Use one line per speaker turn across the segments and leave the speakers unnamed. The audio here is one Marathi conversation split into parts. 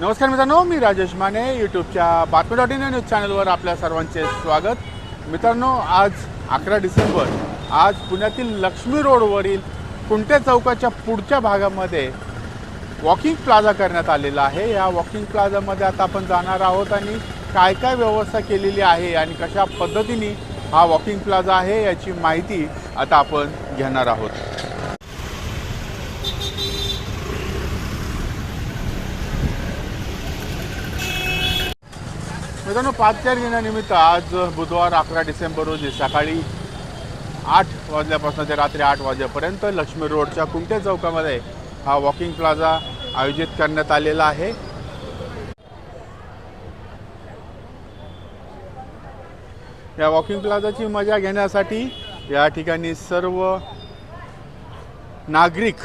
नमस्कार मित्रांनो मी राजेश माने यूट्यूबच्या बातमी डॉट इन न्यूज चॅनलवर आपल्या सर्वांचे स्वागत. मित्रांनो आज अकरा डिसेंबर आज पुण्यातील लक्ष्मी रोडवरील कुंटे चौकाच्या पुढच्या भागामध्ये वॉकिंग प्लाझा करण्यात आलेला आहे. या वॉकिंग प्लाझामध्ये आता आपण जाणार आहोत आणि काय काय व्यवस्था केलेली आहे आणि कशा पद्धतीने हा वॉकिंग प्लाझा आहे याची माहिती आता आपण घेणार आहोत. मित्रांनो पाचच्या दिनानिमित्त आज बुधवार अकरा डिसेंबर रोजी सकाळी आठ वाजल्यापासून ते रात्री आठ वाजेपर्यंत लक्ष्मी रोडच्या कुंटे चौकामध्ये हा वॉकिंग प्लाझा आयोजित करण्यात आलेला आहे. या वॉकिंग प्लाझाची मजा घेण्यासाठी या ठिकाणी सर्व नागरिक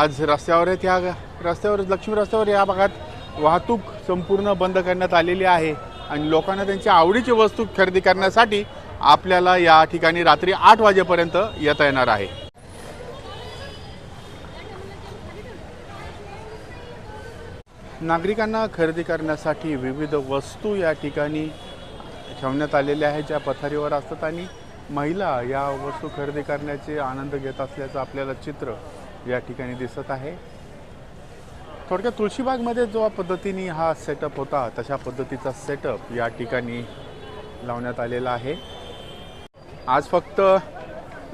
आज रस्त्यावर आहेत. या रस्त्यावर लक्ष्मी रस्त्यावर या भागात वाहतूक संपूर्ण बंद करण्यात आलेली आहे. आणि लोकांना त्यांच्या आवडीची वस्तू खरेदी करण्यासाठी आपल्याला या ठिकाणी रात्री आठ वाजेपर्यंत येता येणार आहे. नागरिकांना खरेदी करण्यासाठी विविध वस्तू या ठिकाणी ठेवण्यात आलेल्या आहेत ज्या पथारीवर असतात आणि महिला या वस्तू खरेदी करण्याचे आनंद घेत असल्याचं आपल्याला चित्र या ठिकाणी दिसत आहे. थोडक्यात तुळशीबागमध्ये जो पद्धतीने हा सेटअप होता तशा पद्धतीचा सेटअप या ठिकाणी लावण्यात आलेला आहे. आज फक्त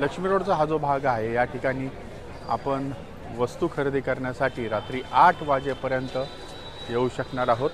लक्ष्मी रोडचा हा जो भाग आहे या ठिकाणी आपण वस्तू खरेदी करण्यासाठी रात्री आठ वाजेपर्यंत येऊ शकणार आहोत.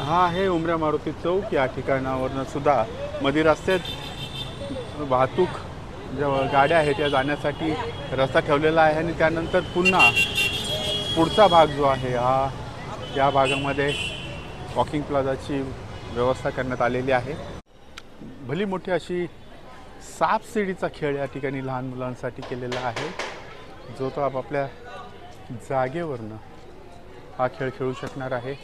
हा आहे उमऱ्या मारुती चौक. या ठिकाणावरनं सुद्धा मध्ये रस्त्यात वाहतूक ज्या गाड्या आहेत त्या जाण्यासाठी रस्ता ठेवलेला आहे आणि त्यानंतर पुन्हा पुढचा भाग जो आहे हा या भागामध्ये वॉकिंग प्लाझाची व्यवस्था करण्यात आलेली आहे. भली मोठी अशी सापशिडीचा खेळ या ठिकाणी लहान मुलांसाठी केलेला आहे. जो तो आपापल्या जागेवरनं हा खेळ खेळू शकणार आहे.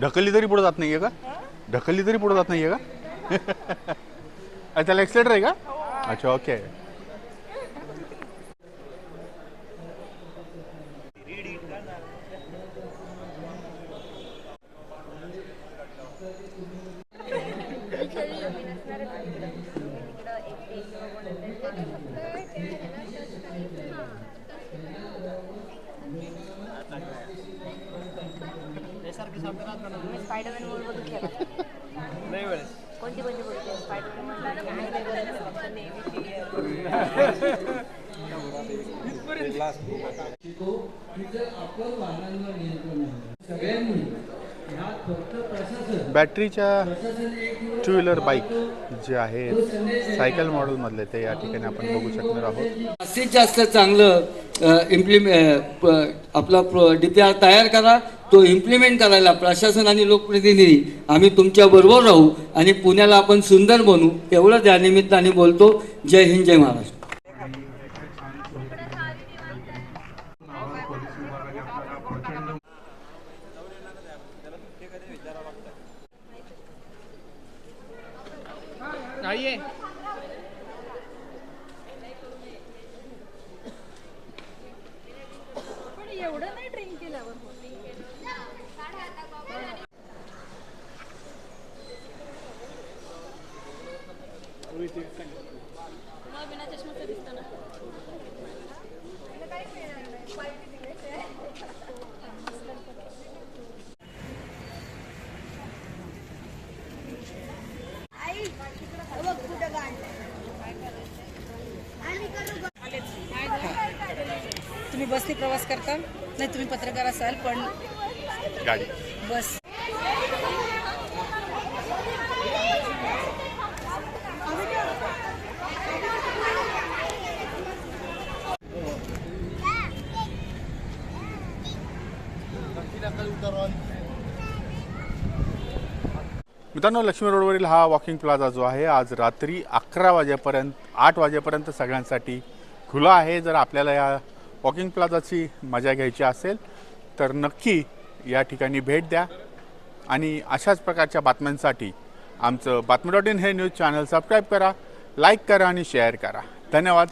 ढकलली तरी पुढे जात नाहीये का? ढकलली तरी पुढे जात नाहीये का? त्याला एक्सलेटर आहे का? अच्छा ओके.
स्पायडरमॅन मूवी कोणती कोणती बघितली स्पायडरमॅन
आहे.
बॅटरीच्या टू व्हीलर बाईक जे आहेत सायकल मॉडेलमधले ते या ठिकाणी आपण बघू शकणार आहोत.
जास्तीत जास्त चांगलं इम्प्लिमे आपला प्र डी पी आर तयार करा तो इम्प्लिमेंट करायला प्रशासन आणि लोकप्रतिनिधी आम्ही तुमच्याबरोबर राहू आणि पुण्याला आपण सुंदर बनवू एवढं त्या निमित्ताने बोलतो. जय हिंद जय महाराष्ट्र.
पण एवढं नाही ड्रिंक केल्यावर
तुम्ही बसने प्रवास करता? नाही तुम्ही पत्रकार असाल पण
गाडी.
बस.
मित्रांनो लक्ष्मी रोडवरील हा वॉकिंग प्लाझा जो आहे आज रात्री अकरा वाजेपर्यंत आठ वाजेपर्यंत सगळ्यांसाठी खुला आहे. जर आपल्याला या वॉकिंग प्लाझाची मजा घ्यायची असेल तर नक्की या ठिकाणी भेट द्या. आणि अशाच प्रकारच्या बातम्यांसाठी आमचं बातमी डॉट इन हे न्यूज चॅनल सबस्क्राईब करा लाईक करा आणि शेअर करा. धन्यवाद.